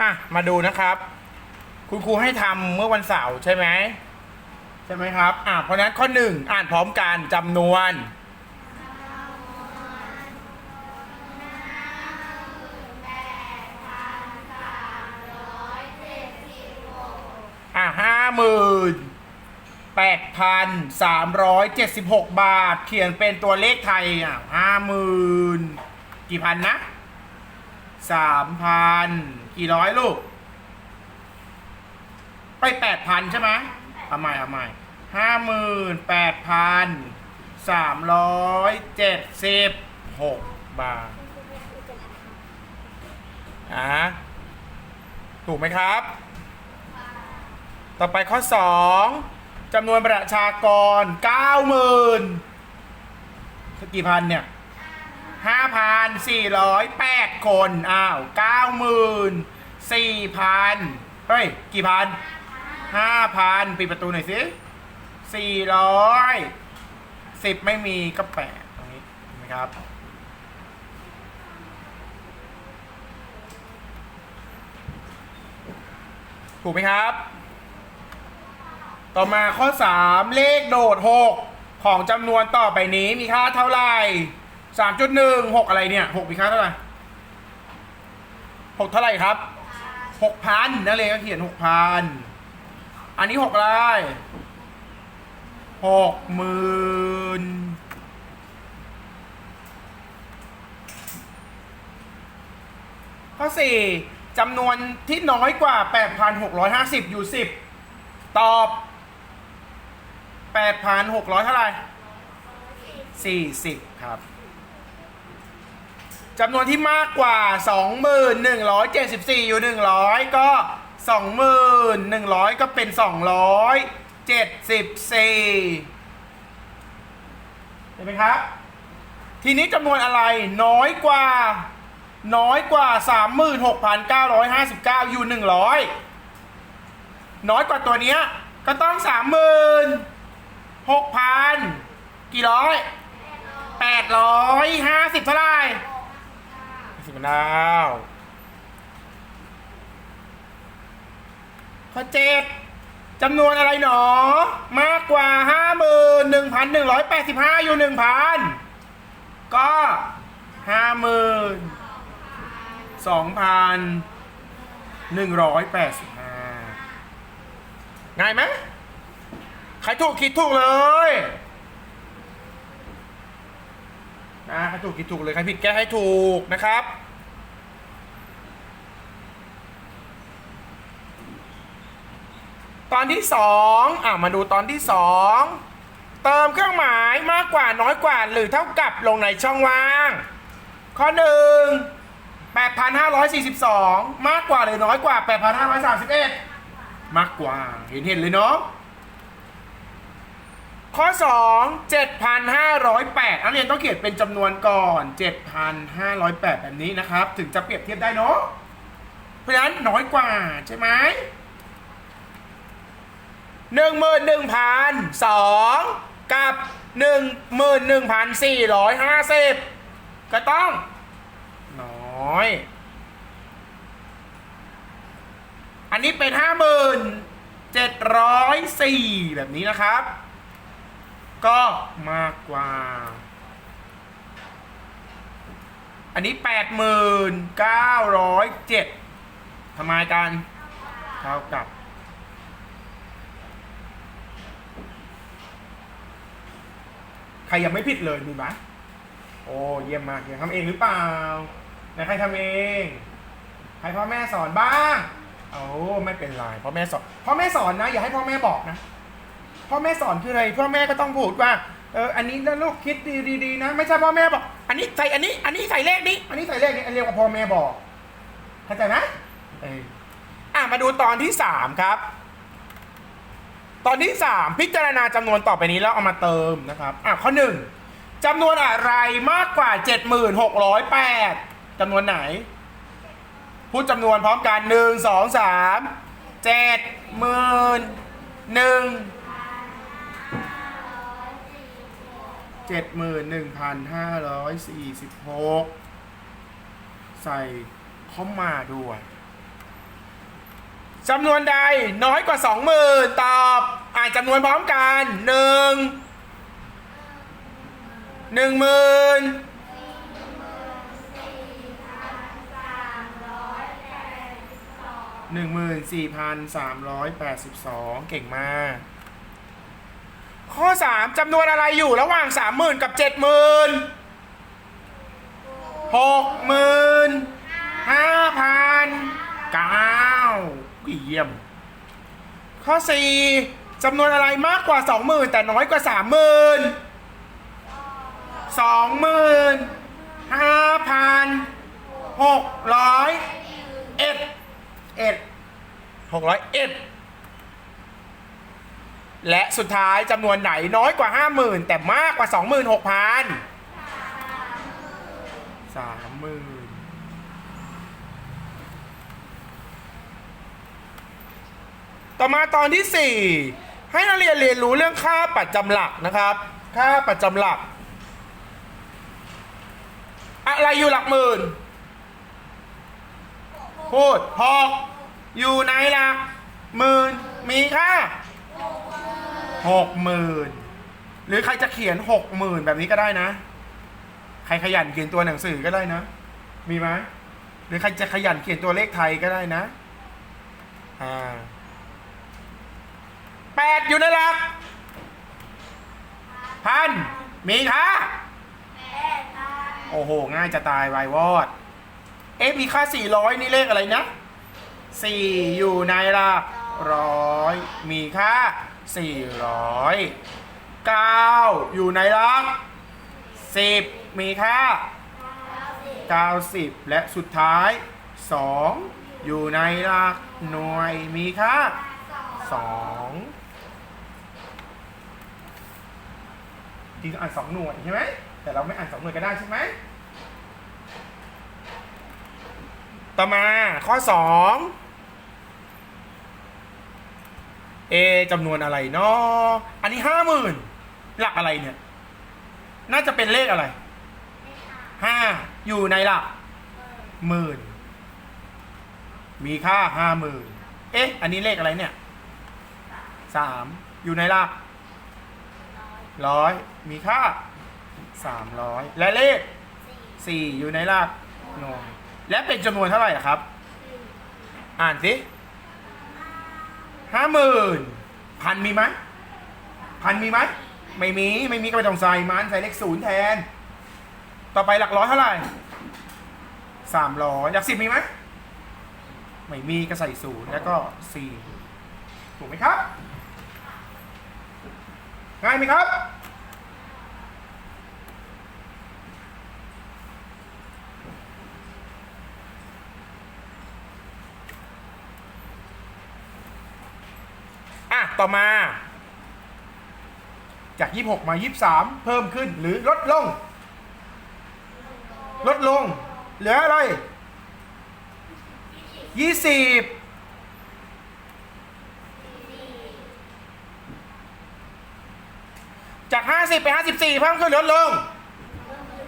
อะมาดูนะครับ คุณครูให้ทำเมื่อวันเสาร์ใช่ไหมใช่ไหมครับอะเพราะฉะนั้นข้อหนึ่งอ่านพร้อมกันจำนวนอะห้าหมื่นแปดพันสามร้อยเจ็ดสิบหกบาท เขียนเป็นตัวเลขไทยอะห้าหมื่นกี่พันนะ สามพันกี่ร้อยลูก ไปแปดพันใช่ไหมเอาใหม่เอาใหม่ห้าหมื่นแปดพันสามร้อยเจ็ดสิบหกบาทอะถูกไหมครับ ต่อไปข้อ2จำนวนประชากร90,000กี่พันเนี่ย 5,408 คน อ้าว94,000 เฮ้ย กี่พัน 5,000 ปิดประตูหน่อยสิ400 10 ไม่มีก็แปดตรงนี้เห็นไหมครับถูกไหมครับ ต่อมาข้อ 3 เลขโดด 6 ของจำนวนต่อไปนี้มีค่าเท่าไหร่ สามจุดหนึ่งหกอะไรเนี่ยหกมีค่าเท่าไหร่หกเท่าไหร่ครับหกพันนั่นเลยก็เขียนหกพันอันนี้หกอะไรหกหมื่นข้อสี่จำนวนที่น้อยกว่าแปดพันหกร้อยห้าสิบอยู่สิบตอบร้อยเท่าไหร่สิบครับ จำนวนที่มากกว่า 2,174 อยู่ 100 ก็ 2,100 ก็เป็น 274 เห็นไหมครับ ทีนี้จำนวนอะไรน้อยกว่า น้อยกว่า 36,959 อยู่ 100 น้อยกว่าตัวเนี้ยก็ต้อง 36,000 กี่ร้อย850 เท่าไหร่ สิบดาวข้อเจ็ดจำนวนอะไรหนอ มากกว่า51,185อยู่1,000ก็ห้าหมื่นสองพันหนึ่งร้อยแปดสิบห้าง่ายไหมใครถูกคิดถูกเลย นะใครถูกคิดถูกเลยใครผิดแก้ให้ถูกนะครับตอนที่สองอะมาดูตอนที่สองเติมเครื่องหมายมากกว่าน้อยกว่าหรือเท่ากับลงในช่องว่าง ข้อหนึ่ง8,542 มากกว่าหรือน้อยกว่า 8,531 มากกว่า เห็นเห็นเลยเนาะ ข้อ 2 7,508นักเรียนต้องเขียนเป็นจำนวนก่อน 7,508 แบบนี้นะครับ ถึงจะเปรียบเทียบได้เนาะเพราะฉะนั้นน้อยกว่าใช่ไหมหนึ่งหมื่นหนึ่งพันสองกับหนึ่งหมื่นหนึ่งพันสี่ร้อยห้าสิบก็ต้อง น้อย อันนี้เป็นห้าหมื่นเจ็ดร้อยสี่แบบนี้นะครับ ก็มากกว่า อันนี้แปดหมื่นเก้าร้อยเจ็ดทำไมกันเท่ากับใครยังไม่ผิดเลยมีไหมโอ้เยี่ยมมากยังทำเองหรือเปล่าไหนใครทำเองใครพ่อแม่สอนบ้าง โอ้ไม่เป็นไรพ่อแม่สอนพ่อแม่สอนนะ อย่าให้พ่อแม่บอกนะ พ่อแม่สอนคืออะไรพ่อแม่ก็ต้องพูดว่าเอออันนี้นะลูกคิดดีดีๆนะ ไม่ใช่พ่อแม่บอก อันนี้ใส่อันนี้ อันนี้ใส่เลขนี้อันนี้ใส่เลขนี้อันเรียกว่าพ่อแม่บอกเข้าใจไหมเอออะมาดูตอนที่สามครับ ตอนที่สามพิจารณาจำนวนต่อไปนี้แล้วเอามาเติมนะครับอะข้อหนึ่งจำนวนอะไรมากกว่า 7608จำนวนไหน พูดจำนวนพร้อมกันหนึ่งสอง สามเจ็ดหมื่นหนึ่งพันห้าร้อยสี่สิบหกใส่ข้อมาด้วยจำนวนใดน้อยกว่าสองหมื่นตอบ อ่านจำนวนพร้อมกันหนึ่งหนึ่งหมื่นหนึ่งหมื่นสี่พันสามร้อยแปดสิบสองเก่งมาก ข้อ 3 จำนวนอะไรอยู่ระหว่าง 30,000 กับ 70,000 60,000 5,000 9เยี่ยม ข้อ 4 จำนวนอะไรมากกว่า 20,000 แต่น้อยกว่า 30,000 20,000 5,600 1 1 601 และสุดท้ายจำนวนไหนน้อยกว่า 50,000 แต่มากกว่า 26,000 30,000 ต่อมาตอนที่ 4 ให้นักเรียนเรียนรู้เรื่องค่าปัจจำหลักนะครับ ค่าปัจจำหลัก อะไรอยู่หลักหมื่น พูดหกอยู่ในหลักหมื่นมีค่า ห กหมื่นหรือใครจะเขียนหกหมื่นแบบนี้ก็ได้นะ ใครขยันเขียนตัวหนังสือก็ได้นะ มีไหมหรือใครจะขยันเขียนตัวเลขไทยก็ได้นะอ่าแปดอยู่ในหลักพันมีค่าโอ้โห ง่ายจะตายวายวอด เอ๊ะมีค่าสี่ร้อยนี่เลขอะไรนะสี่อยู่ในหลักร้อย มีค่า 400 9 อยู่ในหลัก10 มีค่า 90 และสุดท้าย 2 อยู่ในหลักหน่วยมีค่า 2 จริงอ่าน2หน่วยใช่ไหมแต่เราไม่อ่าน2หน่วยก็ได้ใช่ไหมต่อมาข้อ 2 เอะจำนวนอะไรเนาะอันนี้ห้าหมื่นหลักอะไรเนี่ย น่าจะเป็นเลขอะไรห้าอยู่ในหลักหมื่น มีค่าห้าหมื่นเอ๊ะ อันนี้เลขอะไรเนี่ยสามอยู่ในหลักร้อยมีค่าสามร้อยและเลขสี่อยู่ในหลักหน่วยและเป็นจำนวนเท่าไหร่อะครับ อ่านสิ ห้าหมื่นพันมีไหมพันมีไหมไม่มีไม่มีก็ไม่ต้องใส่มันใส่เลขศูนย์แทน ต่อไปหลักร้อยเท่าไหร่สามร้อยหลักสิบมีไหมไม่มีก็ใส่ศูนย์แล้วก็สี่ถูกไหมครับ ง่ายไหมครับ ต่อมา จาก 26 มา 23 เพิ่มขึ้นหรือลดลง ลดลง เหลืออะไร 20จาก 50 ไป 54 เพิ่มขึ้นลดลง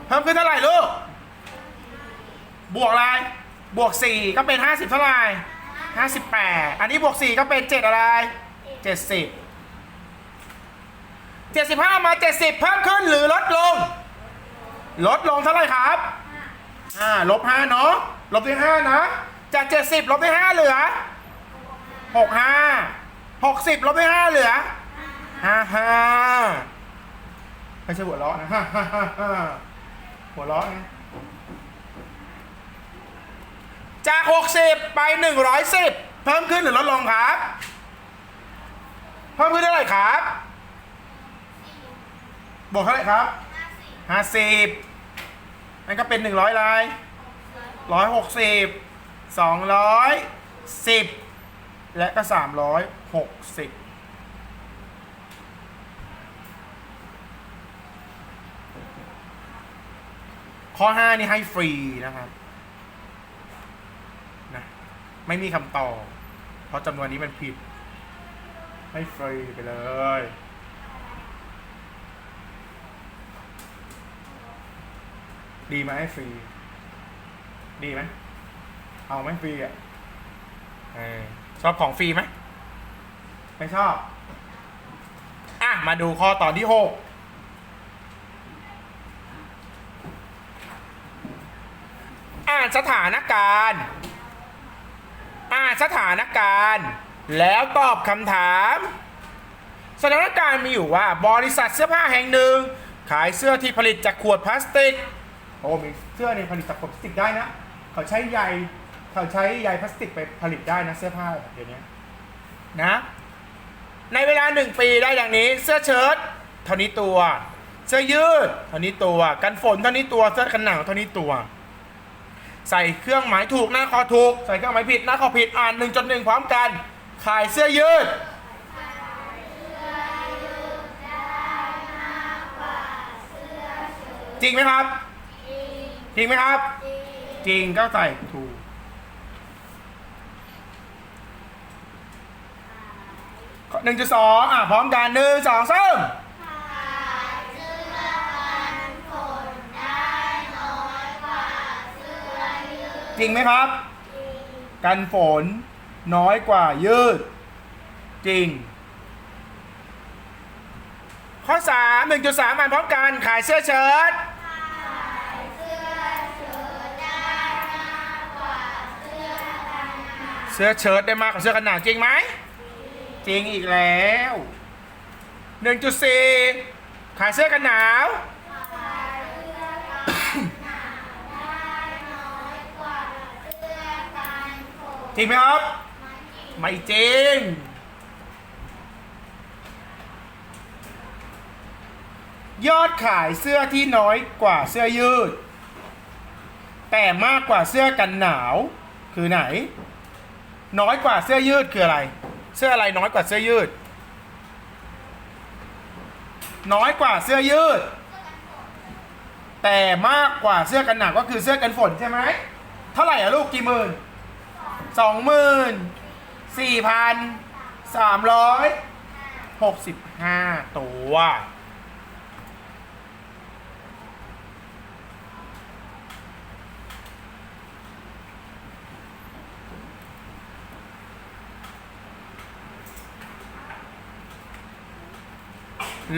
เพิ่มขึ้นเท่าไหร่ลูก บวกอะไร บวก 4 ก็เป็น 50 เท่าไหร่ 58 อันนี้บวก 4 ก็เป็น 7 อะไร เจ็ดสิบเจ็ดสิบห้ามาเจ็ดสิบเพิ่มขึ้นหรือลดลง ลดลงเท่าไหร่ครับอ่าลบห้าเนาะลบด้วยห้านะ จากเจ็ดสิบลบด้วยห้าเหลือหกห้าหกสิบลบด้วยห้าเหลือห้าห้าไม่ใช่หัวเราะนะฮ่าฮ่าฮ่าหัวเราะนะจากหกสิบไปหนึ่งร้อยสิบเพิ่มขึ้นหรือลดลงครับ เพิ่มขึ้นเท่าไหร่ครับ บวกเท่าไหร่ครับห้าสิบนั่นก็เป็นหนึ่งร้อยลายร้อยหกสิบสองร้อยสิบและก็สามร้อยหกสิบข้อห้านี่ให้ฟรีนะครับนะไม่มีคำตอบเพราะจำนวนนี้มันผิด ให้ฟรีไปเลย ดีไหมให้ฟรี ดีไหมเอาไหมฟรีอะเออชอบของฟรีไหมไม่ชอบ อะ มาดูข้อต่อที่หกอ่านสถานการณ์ อ่านสถานการณ์ แล้วตอบคำถาม สถานการณ์มีอยู่ว่าบริษัทเสื้อผ้าแห่งหนึ่ง ขายเสื้อที่ผลิตจากขวดพลาสติก โอ้มีเสื้อเนี่ผลิตจากขวดพลาสติกได้นะ เขาใช้ใยเขาใช้ใยพลาสติกไปผลิตได้นะเสื้อผ้าเดี๋ยวนี้นะ ในเวลาหนึ่งปีได้อย่างนี้ เสื้อเชิ้ตเท่านี้ตัว เสื้อยืดเท่านี้ตัว กันฝนเท่านี้ตัวเสื้อกันหนาวเท่านี้ตัว ใส่เครื่องหมายถูกหน้าคอถูก ใส่เครื่องหมายผิดหน้าคอผิดอ่านหนึ่งจดหนึ่งพร้อมกัน ขายเสื้อยืดจริงไหมครับ จริงไหมครับ จริงก็ใส่ถูกหนึ่งจุดสองอะพร้อมกันหนึ่งสองสามจริงไหมครับ กันฝน น้อยกว่ายืด จริง ข้อสามหนึ่งจุดสามอ่านพร้อมกัน ขายเสื้อเชิ้ตเสื้อเชิ้ตได้มากกว่าเสื้อกันหนาวจริงไหม จริงอีกแล้ว 1.4 ขายเสื้อกันหนาวจริงไหมครับ ไม่จริง ยอดขายเสื้อที่น้อยกว่าเสื้อยืด แต่มากกว่าเสื้อกันหนาวคือไหน น้อยกว่าเสื้อยืดคืออะไร เสื้ออะไรน้อยกว่าเสื้อยืด น้อยกว่าเสื้อยืด แต่มากกว่าเสื้อกันหนาวก็คือเสื้อกันฝนใช่ไหมเท่าไหร่อะลูกกี่หมื่นสองหมื่น สี่พันสามร้อยหกสิบห้าตัว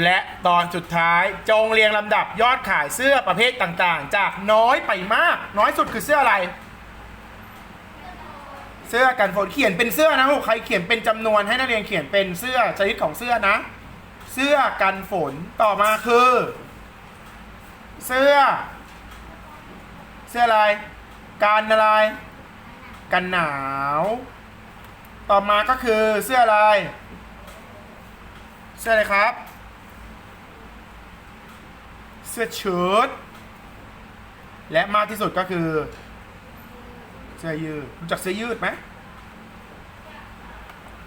และตอนสุดท้ายจงเรียงลำดับยอดขายเสื้อประเภทต่างๆ จากน้อยไปมาก น้อยสุดคือเสื้ออะไร สื้อกันฝนเขียนเป็นเสื้อนะลูกใครเขียนเป็นจำนวนให้นักเรียนเขียนเป็นเสื้อชนิดของเสื้อนะ เสื้อกันฝนต่อมาคือ เสื้อ เสื้ออะไรกันอะไร กันหนาว ต่อมาก็คือเสื้ออะไร เสื้ออะไรครับ เสื้อเชิ้ตและมากที่สุดก็คือ เสื้อยืดรู้จักเสื้อยืดไหม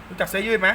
รู้จักเสื้อยืดไหม